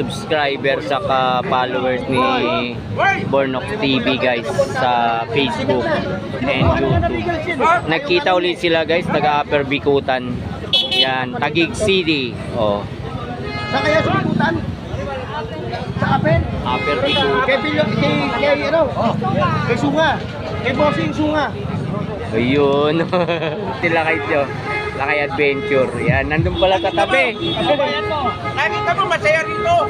subscriber sa followers ni Bornok TV guys sa Facebook and YouTube. Nagkita ulit sila guys, taga Upper Bikutan. Yan, Tagig City. Oh, Saan kaya sa Bikutan? Sa Apen? Upper Bikutan. Kay Pilyo, kay, kay ano? Kay Sunga. Kay Bossing Sunga. Ayun. sila kay Tio. Lakay Adventure. Yan, nandun pala sa tabi. Nakita mo, masaya rito.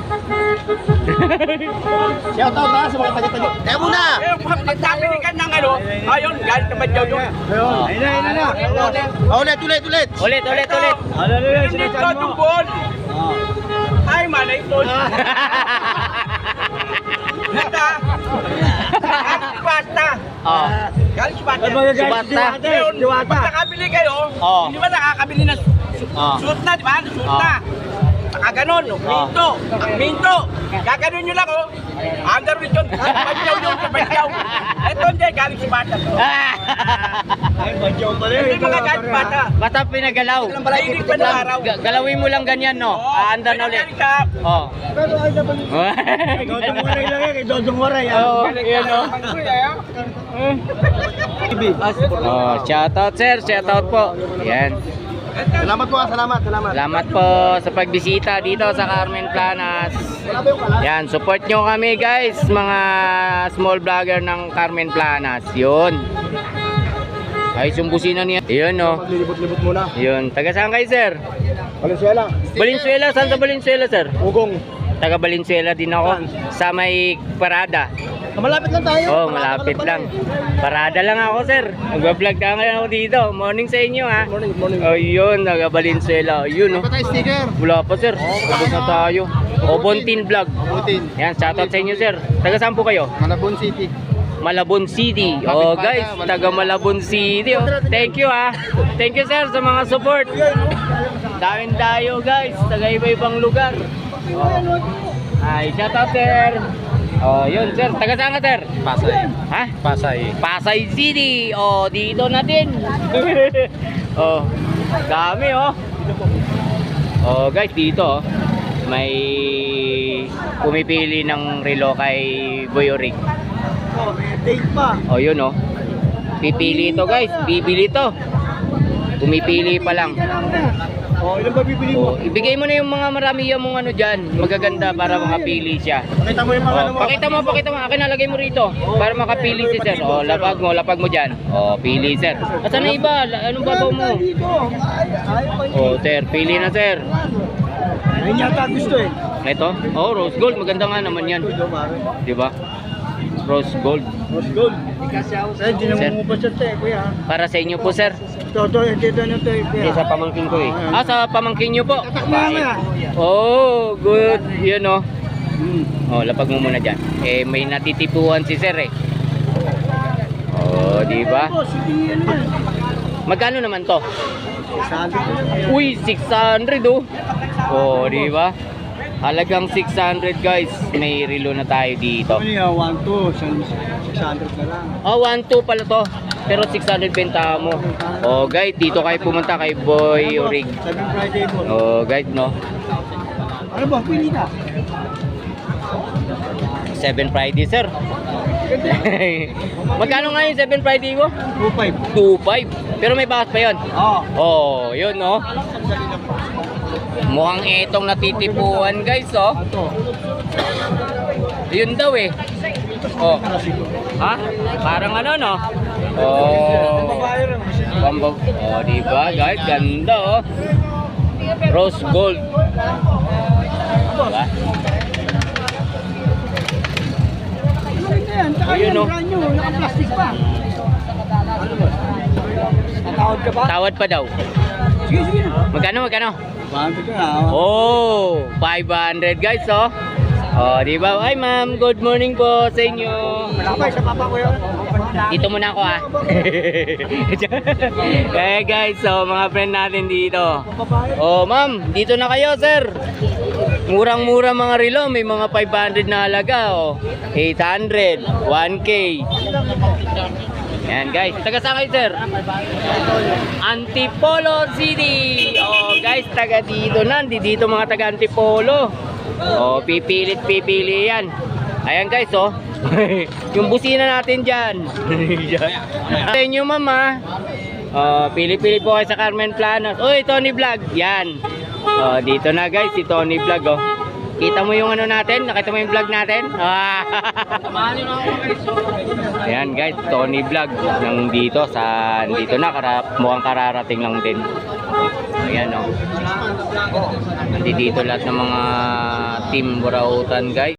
Shout out ha sa mga taga-taga. Kaya muna! Eh, pag sabi ni ka ng ano, ayun, galit naman daw yun. Oh. Ayun na, ayun na. Oh, ulit, ulit, ulit. Ulit, ulit, ulit. Hindi ito tumbol. Ay, malay ito. Galit si Basta. Subasta. Ngayon, pag nakabili kayo, Oo. hindi ba nakakabili na su- Oo. suit na, di ba? Suit Oo. na. Saka ganun, no? minto. Minto. Gaganon nyo lang, oh. Rin yun. Pagyaw yun sa pagyaw. Ito hindi, galing si Bata. to. Ay, badyaw pala Hindi mga galit si Bata. Basta pinagalaw. Mahilig pa ng araw. Ga- galawin mo lang ganyan, no? Aandar na ulit. Galing ka. Oh. Pero ay. Kay Dodong Waray lang yan, kay Dodong Waray. ah. Oo, yun, oh. Oh, shout out sir, shout out po. Yan. Salamat po, ah, salamat, salamat. Salamat po sa pagbisita dito sa Carmen Planas. Wala? Yan, support nyo kami guys, mga small vlogger ng Carmen Planas. Yun. Ay, sumbusina niya. Yun, no. Maglilibot-libot muna. Yun. Taga saan kayo, sir? Valenzuela. Valenzuela. Saan sa Valenzuela, sir? Ugong. Taga Valenzuela din ako. Sa may parada. Malapit lang tayo. Oh, malapit lang. Parada lang ako, sir. Mag-vlog na ngayon ako dito. Morning sa inyo, ha. Morning, morning. Oh, yun. Taga Valenzuela. Yun, no. Ano tayo sticker? Wala pa, sir. Sabot na tayo. Obontin vlog. Butin. Yan, shoutout sa inyo, sir. Taga saan po kayo? Malabon City. Malabon City. Oh, guys, taga Malabon City. Oh. Thank you, ha. Thank you, sir, sa mga support. Daming dayo, guys. Taga iba-ibang lugar. Oh. Ay, shoutout, sir. Oh, yun, sir. Taga saan ka, sir? Pasay. Ha? Pasay. Pasay City. Oh, dito na din. oh, dami oh. Oh, guys, dito oh. May pumipili ng relo kay Boy Orig. Oh, may date pa. Oh, yun oh. Pipili ito, guys. Bibili ito. Pumipili pa lang. Oh, ilan ba bibili Oh, mo? ibigay mo na yung mga marami yung mga ano diyan, magaganda para makapili siya. Pakita mo yung mga ano Oh, mo. pakita mo, pakita mo. Akin nalagay mo rito para makapili si sir. Oh, lapag mo, lapag mo diyan. Oh, pili sir. Asan na iba? Anong babaw mo? Oh, sir, pili na sir. Ayun yata gusto eh. Ito? Oh, rose gold. Maganda nga naman yan. Di ba? Rose gold. Rose gold. Sa'yo, di Sir. naman mo pa siya te, kuya. Para sa inyo po, sir. Ito, ito, ito, ito, ito, kuya. Sa pamangkin ko eh. Ah, sa pamangkin nyo po. Oh, good. Yun oh. Hmm. Oh, lapag mo muna dyan. Eh, may natitipuan si sir eh. Oh, di ba? Ano. Magkano naman to? Uy, 600 oh. Oh, di ba? Halagang 600 guys. May relo na tayo dito. Ano yan, 1, 2, 600 na lang. Oh, 1-2 pala to. Pero 600 benta mo. Oh, guys, dito kayo pumunta kay Boy Orig. 7 Friday mo. Oh, guys, no. Ano ba, pili ka? 7 Friday, sir. Magkano nga yung 7 Friday ko? 2, 2.5. Pero may bakas pa yon. Oo. Oh, yun, no. Mukhang itong natitipuan, guys, oh. Yun daw eh. Oh. Ha? Parang ano, no? Oh. Pambag. Oh, di ba, guys? Ganda, oh. Rose gold. Diba? Ayun, oh. naka-plastic pa. Natawad ka ba? Tawad pa daw. Magkano, magkano? Oh, 500 guys, oh. Oh, di ba? Ay, ma'am, good morning po sa inyo. Dito muna ako, ah. eh, guys, so, mga friend natin dito. Oh, ma'am, dito na kayo, sir. Murang-mura mga relo, may mga 500 na halaga, oh. 800, 1K. Yan, guys. Taga saan kayo, sir? Antipolo City. Oh, guys, taga dito na. Di dito mga taga Antipolo. Oh, pipilit pipili yan. Ayan guys, oh. yung busina natin dyan. Sa inyo, mama. Oh, pili-pili po kayo sa Carmen Planos. Uy, Tony Vlog. Yan. Oh, dito na guys, si Tony Vlog, oh. Kita mo yung ano natin? Nakita mo yung vlog natin? Ah. Ayan guys, Tony Vlog nang dito sa dito na karap, mukhang kararating lang din. Ayan oh. Nandito lahat ng mga team Burautan guys.